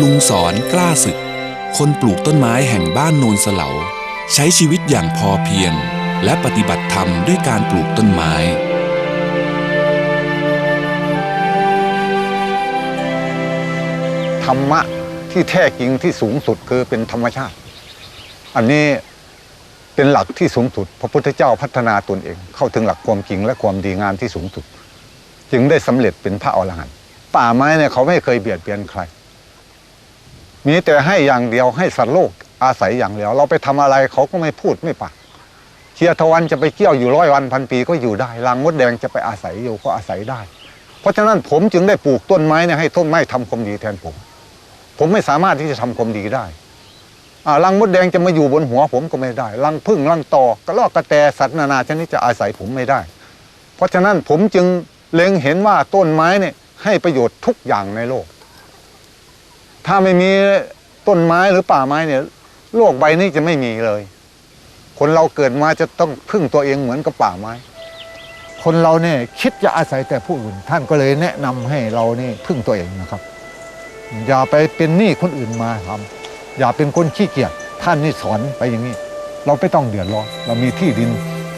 ลุงสอนกล้าศึก คนปลูกต้นไม้แห่งบ้านโนนเสลา ใช้ชีวิตอย่างพอเพียง และปฏิบัติธรรมด้วยการปลูกต้นไม้ธรรมะที่แท้จริงที่สูงสุดคือเป็นธรรมชาติ อันนี้เป็นหลักที่สูงสุด พระพุทธเจ้าพัฒนาตนเอง เข้าถึงหลักความจริงและความดีงามที่สูงสุด จึงได้สำเร็จเป็นพระอรหันต์ป่าไม้เนี่ยเขาไม่เคยเบียดเบียนใคร มีแต่ให้อย่างเดียวให้สัตว์โลกอาศัยอย่างเดียว เราไปทำอะไรเขาก็ไม่พูดไม่ปากเชียร์ทวันจะไปเกี่ยวอยู่ร้อยวันพันปีก็อยู่ได้รังมดแดงจะไปอาศัยอยู่ก็อาศัยได้ เพราะฉะนั้นผมจึงได้ปลูกต้นไม้เนี่ยให้ต้นไม้ทำความดีแทนผม ผมไม่สามารถที่จะทำความดีได้รังมดแดงจะมาอยู่บนหัวผมก็ไม่ได้รังพึ่งรังต่อกระรอกกระแตสัตว์นานาชนิดจะอาศัยผมไม่ได้ เพราะฉะนั้นผมจึงเล็งเห็นว่าต้นไม้เนี่ยให้ประโยชน์ทุกอย่างในโลก ถ้าไม่มีต้นไม้หรือป่าไม้เนี่ยโลกใบนี้จะไม่มีเลย คนเราเกิดมาจะต้องพึ่งตัวเองเหมือนกับป่าไม้ คนเราเนี่ยคิดจะอาศัยแต่ผู้อื่น ท่านก็เลยแนะนำให้เรานี่พึ่งตัวเองนะครับ อย่าไปเป็นหนี้คนอื่นมาทำอย่าเป็นคนขี้เกียจท่านนี่สอนไปอย่างนี้ เราไม่ต้องเดือดร้อนเรามีที่ดิน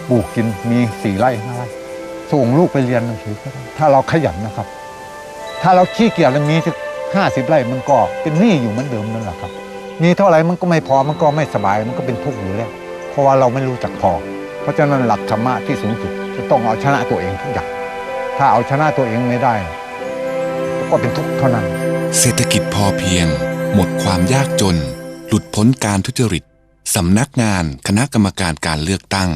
ปลูกกินมีสี่ไร่ห้าไร่ส่งลูกไปเรียนหนังสือถ้าเราขยันนะครับ ถ้าเราขี้เกียจแล้วมี ถึงห้าสิบไร่มันก็เป็นหนี้อยู่เหมือนเดิมนั่นแหละครับ มีเท่าไหร่มันก็ไม่พอมันก็ไม่สบายมันก็เป็นทุกข์อยู่แล้ว เพราะว่าเราไม่รู้จักพอ เพราะฉะนั้นหลักธรรมะที่สูงสุดจะต้องเอาชนะตัวเองทุกอย่าง ถ้าเอาชนะตัวเองไม่ได้ ก็เป็นทุกข์เท่านั้น เศรษฐกิจพอเพียง หมดความยากจน หลุดพ้นการทุจริตสำนักงานคณะกรรมการการเลือกตั้ง